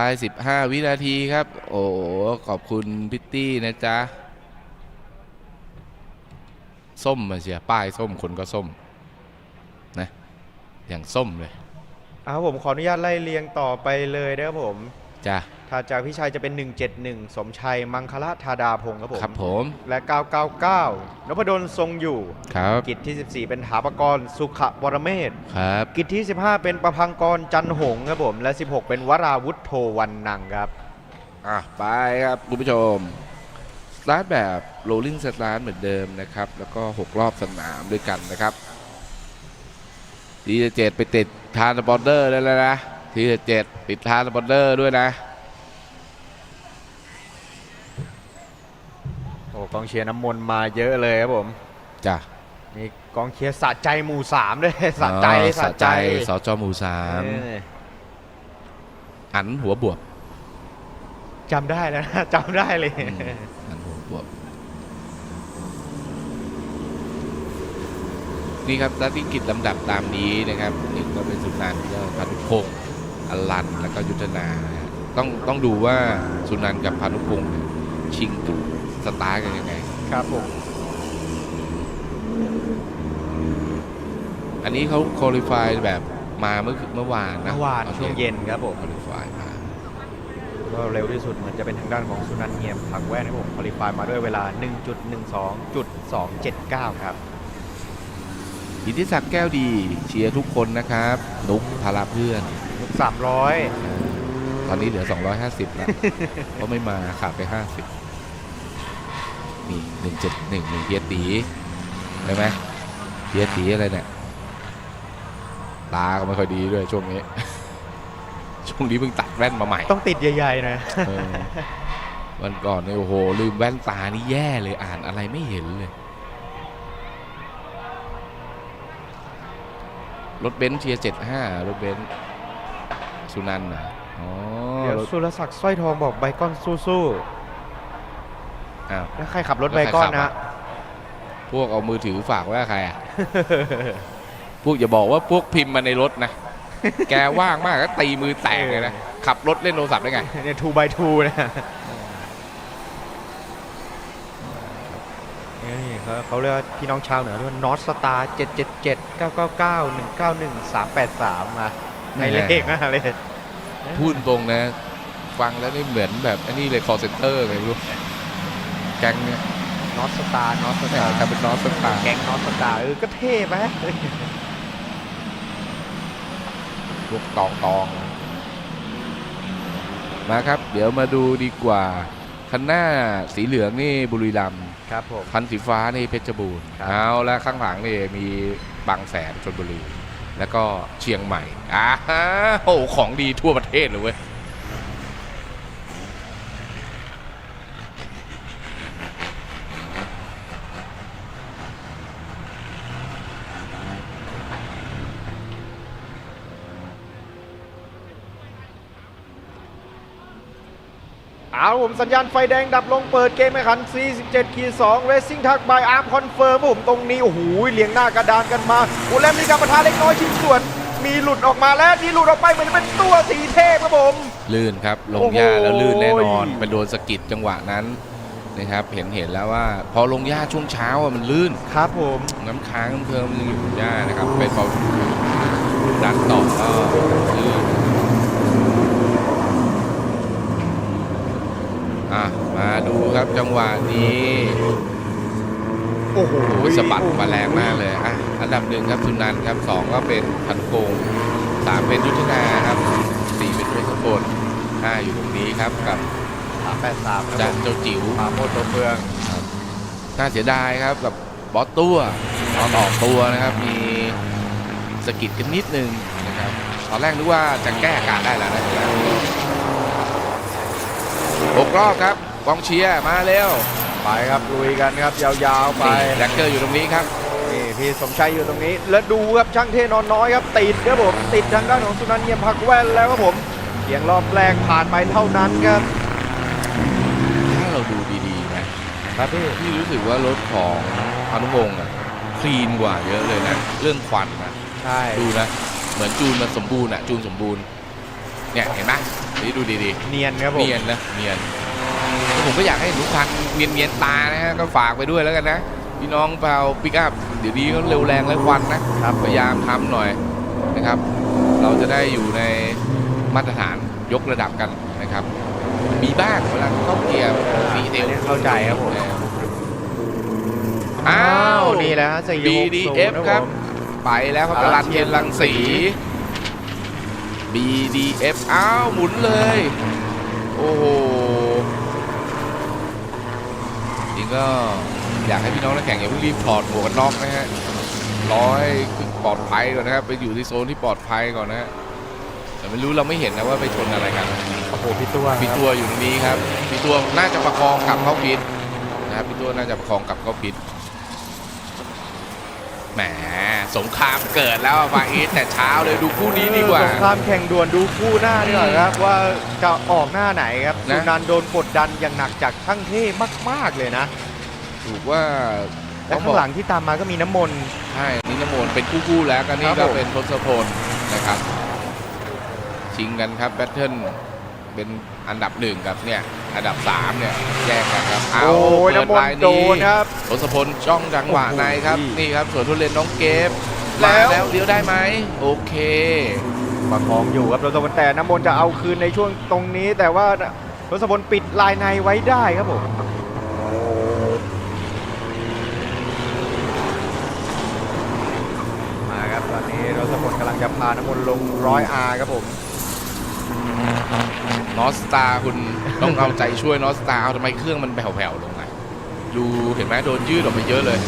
ไป15 วินาทีครับ โอ้โหขอบคุณพิตตี้นะจ๊ะ ส้มมาเชียป้ายส้มคนก็ส้ม นะ อย่างส้มเลยอ่าครับผมขออนุญาตไล่เรียงต่อไปเลยนะครับผม จ้ะ ถ้าจากพี่ชัยจะเป็น 171 สมชัยมังคละธาดาพงศ์ครับผมครับผมและ 999นพดลทรงอยู่ ครับ กิจที่ 14 เป็นถาปกรสุขวรเมธครับ กิจที่ 15 เป็นประพังกรจันหงส์ครับผมและ 16 เป็นวราวุธโทวันนังครับ อะไปครับคุณผู้ชมสตาร์ทแบบ rolling start เหมือนเดิมนะครับ แล้วก็ 6 รอบสนามด้วยกันนะครับทีเจ็ดไปติดทานบอร์เดอร์ได้แล้วนะทีเจ็ดติดทานบอร์เดอร์ด้วยนะ โอ้ กองเชียร์น้ำมนต์มาเยอะเลยครับผมจ้ะมีกองเชียร์สะใจหมู่สามด้วยสะใจอ๋อสะใจสจหมู่สามเอออันหัวบวบจำได้แล้วนะจำได้เลยอืมอันหัวบวบนี่ครับหน้าที่กิจลำดับตามนี้นะครับหนึ่งก็เป็นสุนันท์ก็พานุพงศ์อลันแล้วก็ยุทธนานะฮะต้องต้องดูว่าสุนันท์กับพานุพงศ์เนี่ยชิงกับ สตาร์ทกันยังไง ครับผม อันนี้เขาคุริฟายแบบมาเมื่อเมื่อวานนะเมื่อวานช่วงเย็นครับผมคุริฟายมา ก็เร็วที่สุดเหมือนจะเป็นทางด้านของสุนันท์เงียมผักแว่นครับผมคอลิฟายมาด้วยเวลา 1.12.279 ครับ อิทธิศักดิ์แก้วดีเชียร์ทุกคนนะครับ นุกพาราเพื่อนลูก300 ตอนนี้เหลือ 250 แล้ว เพราะไม่มาขาดไป 50 นี่171หนึ่งเพียรตีใช่ไหมเพียรตีอะไรเนี่ยตาก็ไม่ค่อยดีด้วยช่วงนี้ ช่วงนี้เพิ่งตัดแว่นมาใหม่ ต้องติดใหญ่ๆหนะเออวันก่อนเนี่ยโอ้โห ลืมแว่นตานี่แย่เลยอ่านอะไรไม่เห็นเลยรถเบนซ์เชียร์75รถเบนซ์สุนันท์นะอ๋อเดี๋ยวรถสุรศักดิ์สร้อยทองบอกไบคอนสู้ อ้าวๆแล้วใครขับรถแล้วไบใครคอนขับนะอะพวกเอามือถือฝากไว้กับใครอะ พวกอย่าบอกว่าพวกพิมพ์มาในรถนะ แกว่างมากก็ตีมือแตกเลยนะ ขับรถเล่นโทรศัพท์ได้ไง เนี่ย2 by 2นะนี่เขาเขาเรียกว่าพี่น้องชาวเหนือเรียกว่านอตสตาร์777 999 191 383มาในเลขนะเลยพูดตรงนะ ฟังแล้วนี่เหมือนแบบอันนี้เลยคอเซ็นเตอร์เลยไม่รู้ แก๊งเนี่ยนอตสตาร์นอตสแต่ตาร์ถ้าเป็นน้องสตาร์แก๊งนอตสตาร์เออก็เท่ไหมพวกตองตอง มาครับ เดี๋ยวมาดูดีกว่า คันหน้าสีเหลืองนี่บุรีรัมย์ครับผมคันสีฟ้านี่เพชรบูรณ์ครับเอาแล้วข้างหลังนี่มีบางแสนชลบุรี แล้วก็เชียงใหม่อ้าโอ้โหของดีทั่วประเทศเลยเว้ย เอาผมสัญญาณไฟแดงดับลงเปิดเกมแข่งขัน 47คี2 Racing Tag by Arm Confirm ผมตรงนี้ โอ้โหเลียงหน้ากระดานกันมาโอ้แล้วมีการประทะเล็กน้อยชิ้นส่วน มีหลุดออกมาแล้วที่หลุดออกไปเหมือนเป็นตัวสีเทพครับผม ลื่นครับลโอ้งโหหญ้าแล้วลื่นแน่นอนไปโดนสะกิดจังหวะนั้นนะครับเห็นเห็นแล้วว่าพอลงหญ้าช่วงเช้าอะมันลื่นครับผมน้ำค้างน้ำเพิ่มมันยังอยู่บนหญ้านะครับไปพอดันต่อก็ลื่น อะมาดูครับจังหวะนี้ โอ้โหโอ้ยสะบัดมาแรงมากเลยอะอันดับหนึ่งครับสุนันท์ครับสองก็เป็นพันโกงสามเป็นยุทธนาครับสี่เป็นเพชรพลห้าอยู่ตรงนี้ครับกับ383ครับจัผนมเจ้าจิ๋วปราโมดตัวเมืองน่าเสียดายครับกับบอสตัวตอนออกตัวนะครับมีสะกิดกันนิดนึงนะครับตอนแรกนึกว่าจะแก้อาการได้แล้วนะ หกรอบครับกองเชียร์มาเร็วไปครับลุยกันครับยาวๆไปนี่แร็กเกอร์อยู่ตรงนี้ครับนี่พี่สมชัยอยู่ตรงนี้ แล้วดูครับช่างเท่นอนน้อยครับติดครับผมติดทางด้านของสุนันท์เงียมผักแว่นแล้วครับผมเพียงรอบแรกผ่านไปเท่านั้นครับถ้าเราดูดีๆนะครับพี่พี่รู้สึกว่ารถของพานุวงศ์อะคลีนกว่าเยอะเลยนะ เรื่องควันนะใช่ดูนะเหมือนจูนมันสมบูรณ์อะจูนสมบูรณ์เนี่ยเห็นไหม นี่ดูดีเนียนครับๆผมเนียนนะเนียนแล้วผมก็อยากให้ทุกคันเนียนเนียนๆตานะฮะก็ฝากไปด้วยแล้วกันนะพี่น้องเปล่าปิกอัพเดี๋ยวนี้เขาเร็วแรงและควันนะครับพยายามทำหน่อยนะครับ เราจะได้อยู่ในมาตรฐานยกระดับกันนะครับ มีบ้างเวลาเข้าเกียร์ดีเทลอันนี้เข้าใจครับผมอ้าว นี่แหละฮะ460 BDF ครับไปแล้วครับอ่ารันเทียนรังสี BDF อ้าว หมุนเลย โอ้โหจริงก็อยากให้พี่น้องนักแข่งอย่าเพิ่งรีบถอดหมวกกันน็อกนะฮะร้อยปลอดภัยก่อนนะครับ ไปอยู่ที่โซนที่ปลอดภัยก่อนนะฮะแต่ไม่รู้เราไม่เห็นนะว่าไปชนอะไรกันโอ้โหพี่ตัวพี่ตัวอยู่ตรงนี้ครับพี่ตัวน่าจะประคองกลับเข้าพิษนะครับพี่ตัวน่าจะประคองกลับเข้าพิษ แหมสงครามเกิดแล้วอะฟาอีสแต่เช้าเลยดูคู่นี้ดีกว่า สงครามแข่งด่วนดูคู่หน้าดีกว่าครับว่าจะออกหน้าไหนครับนะ สุนันท์โดนกดดันอย่างหนักจากช่างเท่มาก ๆเลยนะถูกว่าและข้างหลังที่ตามมาก็มีน้ำมนต์ ใช่นี่น้ำมนต์เป็นคู่คู่ๆแล้วกันนี่ครัก็บผม เป็นทศพลนะครับชิงกันครับแบทเทิลเป็นอันดับหนึ่งกับเนี่ย อันดับสามเนี่ยแยกกันครับเอาโอ้ยเปิดน้ำมนลายต์โดนี้นครับทศพลช่องจังหวะโอ้โหในครับนี่ครับสวนทุเรียนน้องเกฟแล้มาวแล้วเลี้ยวได้ไหมโอเค ประคองอยู่ครับรถสมนต์แต่น้ำมนต์จะเอาคืนในช่วงตรงนี้ แต่ว่ารถสมนต์ปิดลายในไว้ได้ครับผมมาครับตอนนี้รถสมนต์กำลังจะพาน้ำมนต์ลงร้อยอาครับผม นอสตาคุณต้องเอาใจช่วยนอสตาเอาทำไมเครื่องมันแผ่วๆลงอะดูเห็นไหมโดนยืดออกไปเยอะเลย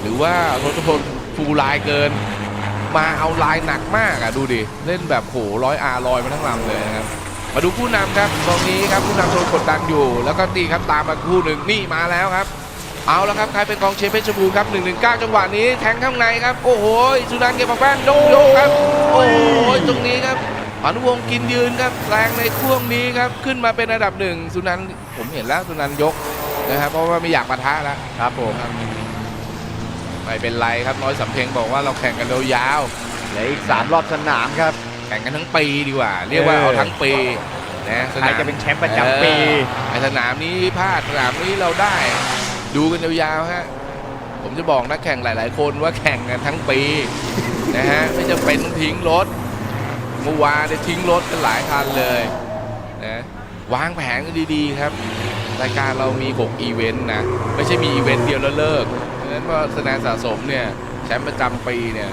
หรือว่าทศพลฟูลายเกิน มาเอาลายหนักมากอะดูดิ เล่นแบบโหร้อยอาลอยมาทั้งลำเลยนะครับมาดูผู้นำครับตรงนี้ครับผู้นำโดนกดดันอยู่ แล้วก็ตีครับตามมาคู่หนึ่งนี่มาแล้วครับ เอาแล้วครับใครเป็นกองเชียร์เพชรบูรณ์ครับ119 จังหวะนี้แทงข้างในครับ โอ้โหสุนันเก็บมาแป้นโดนครับ โอ้โหตรงนี้ครับ อนุวงศ์กินยืนครับแรงในช่วงนี้ครับขึ้นมาเป็นอันดับหนึ่งสุนันท์ผมเห็นแล้วสุนันท์ยกนะครับ เพราะว่าไม่อยากปะทะแล้วครับผมไม่เป็นไรครับน้อยสำเพ็งบอกว่าเราแข่งกันยาวเหลืออีก 3 รอบสนามครับๆแข่งกันทั้งปีดีกว่า เรียกว่าเออเอาทั้งปีนะสใครนามจะเป็นแชมป์ประจำปีเออไอสนามนี้พลาดสนามนี้เราได้ ดูกันยาวๆฮะผมจะบอกนักแข่งหลาย ๆ คนว่าแข่งกันทั้งปีนะฮะไม่จะเป็นต้องทิ้งรถ เมื่อวานได้ทิ้งรถกันหลายคันเลยนะวางแผนกันดีๆครับรายการเรามี 6 อีเวนต์นะ ไม่ใช่มีอีเวนต์เดียวแล้วเลิกเพราะฉะนั้นว่าคะแนนสะสมเนี่ยแชมป์ประจำปีเนี่ย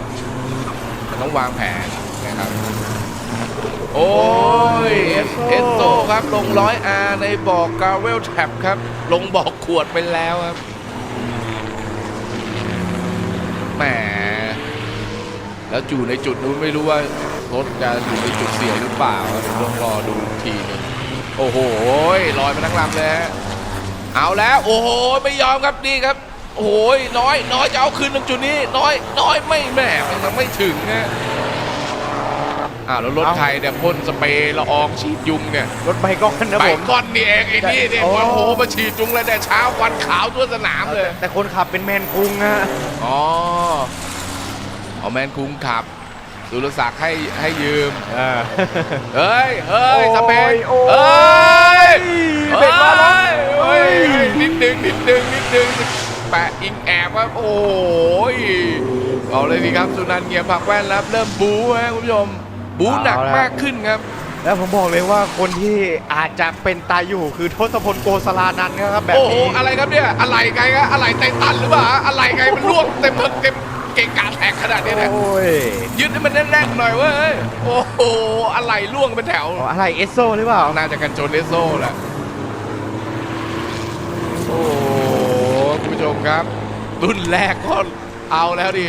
มันต้องวางแผนนะครับ โอ้ยเอสเอสโซครับลงร้อยอาในบอกกาเวลแท็บครับ ลงบอกขวดไปแล้วครับแหม แล้วอยู่ในจุดนู้นไม่รู้ว่ารถจะอยู่ในจุดเสี่ยงหรือเปล่าเดี๋ยวต้องรอดูอีกทีหนึงโอ้โหลอยมาทั้งลำเลยฮะเอาแล้วโอ้โหไม่ยอมครับนี่ครับโอ้โหน้อยน้อยจะเอาคืนตรงจุดนี้ น้อยน้อยไม่แหมมันยังไม่ถึงนะอ้าวแล้วรถเอ้าไทยเนี่ยพ่นสเปรย์ละอองฉีดยุงเนี่ยรถไบก้อนนะไปผมก้อนนี่เองไอ้นี่เนี่ยโอ้โอ้โหมาฉีดยุงเลยแต่เช้าควันขาวทั่วสนามเลย แต่คนขับเป็นแมนคุงฮะอ๋อ เอาแมนคุ้งขับ สุรศักดิ์ให้ให้ยืมเฮ้ยเฮ้ยสเปนโอ้เฮ้ยเบรกล้อรถเฮ้ยเฮ้ยนิดนึงนิดนึงนิดนึงแปะอิงแอบครับโอ้ยเอาเลยดีครับสุนันท์เงียบผักแว่นแล้วเริ่มบู๊ฮะคุณผู้ชมบู๊หนักเอาละมากขึ้นครับ แล้วผมบอกเลยว่าคนที่อาจจะเป็นตายอยู่คือทศพลโกสลานันท์ครับแบบโอ้โหนี้ อะไรครับเนี่ยอะไรไงครับอะไรไตตันหรือเปล่าอะไรไงมันร่วงเต็มเต็มเก่งกาแตกขนาดนี้นะโอ้ยยึดให้มันแน่นๆหน่อยเว้ยโอ้โหอะไรร่วงเป็นแถว อ๋ออะไรเอสโซหรือเปล่า น่าจะกันโจนเอสโซแหละ โอ้โหคุณผู้ชมครับ รุ่นแรกก็เอาแล้วดิ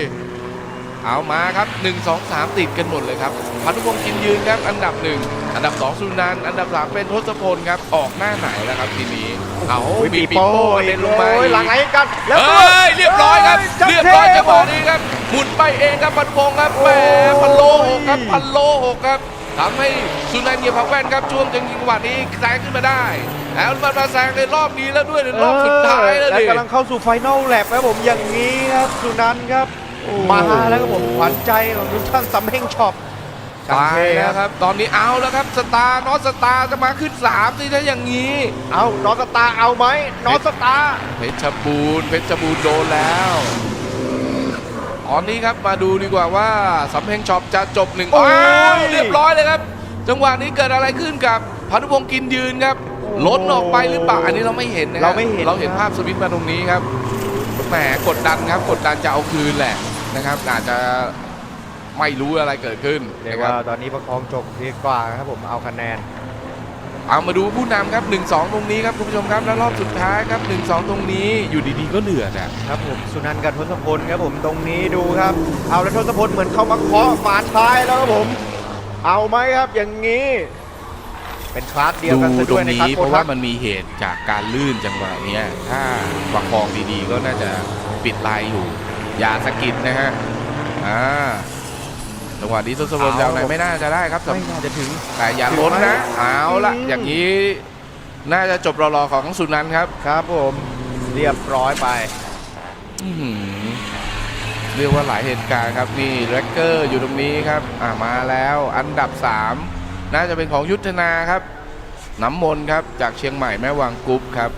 เอามาครับ 1 2 3 ติดกันหมดเลยครับพันุพงศ์กินยืนครับอันดับ 1 อันดับ 2 สุนันท์อันดับ 3 เป็นทศพลครับ ออกหน้าไหนแล้วครับทีนี้ เอาโอ้ยมีปีปีโป้โป้เล่นลงมาโอ้ยหลังไหลกันแล้วเอ้ยเรียบร้อยครับจัเรียบร้อยเท่จังหวะนี้ครับหมุนไปเองครับพันพงศ์ครับแหมโอ้ยพันโลหกครับพันโลหกครับทำให้สุนันท์เยียบพักแว่นครับช่วงจังหวะนี้แซงขึ้นมาได้แล้วมันมาแซงในรอบนี้แล้วด้วยในรอบสุดท้ายแล้วและดิกำลังเข้าสู่ไฟนอลแลบครับผมอย่างนี้ครับสุนันท์ครับโอ้ มาแล้วครับผมขวัญใจของทุกท่านสำเพ็งช็อปกันตายเทแล้วครับ ตอนนี้เอาแล้วครับสตาร์นอตสตาร์จะมาขึ้น3สิถ้าอย่างนี้ เอานอสตาร์เอาไหมนอสตาร์เพชรบูรณ์เพชรบูรณ์โดนแล้วตอนนี้ครับมาดูดีกว่าว่าสำเพ็งช็อปจะจบหนึ่งอ้าวเรียบร้อยเลยครับ จังหวะนี้เกิดอะไรขึ้นกับพานุพงศ์กินยืนครับล้นออกไปหรือเปล่าอันนี้เราไม่เห็นนะคบเราไม่เห็นเราเห็นครับภาพสวิตช์มาตรงนี้ครับแหมกดดันครับกดดันจะเอาคืนแหละ นะครับ อาจจะไม่รู้อะไรเกิดขึ้นเรียกนะครัว่าบตอนนี้ประคองจบดีกว่าครับผมเอาคะแนน เอามาดูผู้นำครับ 1-2 ตรงนี้ครับคุณผู้ชมครับ แล้วรอบสุดท้ายครับ 1-2 ตรงนี้อยู่ดีๆก็เดือดอะครับ ผมสุนันท์กับทศพลครับผมตรงนี้ดูครับ เอาแล้วทศพลเหมือนเข้ามาเคาะฝาท้ายแล้วครับผม เอาไหมครับอย่างนี้ เป็นคลาสเดียวดูกันซะตรด้วยงในนี้คลาสเพโคราะทัว่ากมันมีเหตุจากการลื่นจังหวะเนี้ยถ้าประคองดีๆก็น่าจะปิดลายอยู่ อย่าสะกิดนะฮะอ่าจังหวะนี้ทศพลยาวไหนไม่น่าจะได้ครับไม่น่าจะถึง แต่อย่าล้นนะ เอาละอืมอย่างนี้น่าจะจบรอๆของสุนันท์ครับ ครับผมเรียบร้อยไปอื้อหือเรียกว่าหลายเหตุการณ์ครับนี่แร็กเกอร์อยู่ตรงนี้ครับ อ่ามาแล้วอันดับ 3 น่าจะเป็นของยุทธนาครับน้ำมนต์ครับจากเชียงใหม่แม่วางกรุ๊ปครับ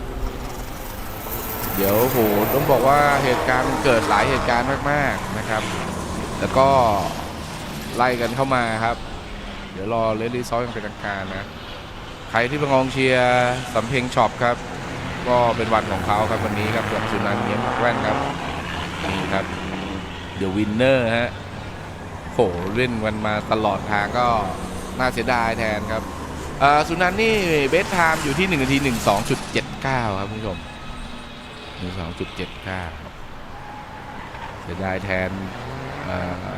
เดี๋ยวโหต้องบอกว่าเหตุการณ์มันเกิดหลายเหตุการณ์มากๆนะครับ แล้วก็ไล่กันเข้ามาครับ เดี๋ยวรอเลลี่ซอสยังเป็นทางการนะใครที่เป็นกองเชียร์สำเพ็งช็อปครับ ก็เป็นวันของเขาครับวันนี้ครับกับสุนันท์เงียมักแว่นครับนี่ครับเดี๋ยววินเนอร์ฮะโหเล่นกันมาตลอดทางก็น่าเสียดายแทนครับอ่อสุนันท์นี่เบสไทม์อยู่ที่1นาที12.79 ครับคุณผู้ชม 12.79เสียดายแทนเอ่อ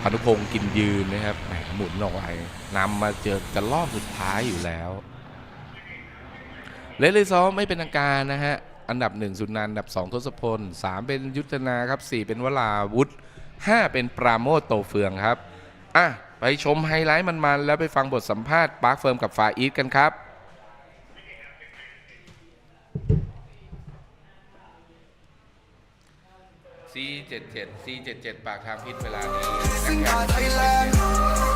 พานุพงศ์กินยืนนะครับแหมหมุนออกไปนำมาเจอกันรอบสุดท้ายอยู่แล้ว เลสเลซอไม่เป็นทางการนะฮะ อันดับ 1 สุนันอันดับ 2 ทศพล 3 เป็นยุทธนาครับ 4 เป็นวราวุธ5เป็นปราโมทโตเฟืองครับ อะ ไปชมไฮไลท์มันๆ แล้วไปฟังบทสัมภาษณ์ปาร์คเฟิร์มกับฟาอีทกันครับ C77 C77 ปากทางพิษเวลานี้นะครับ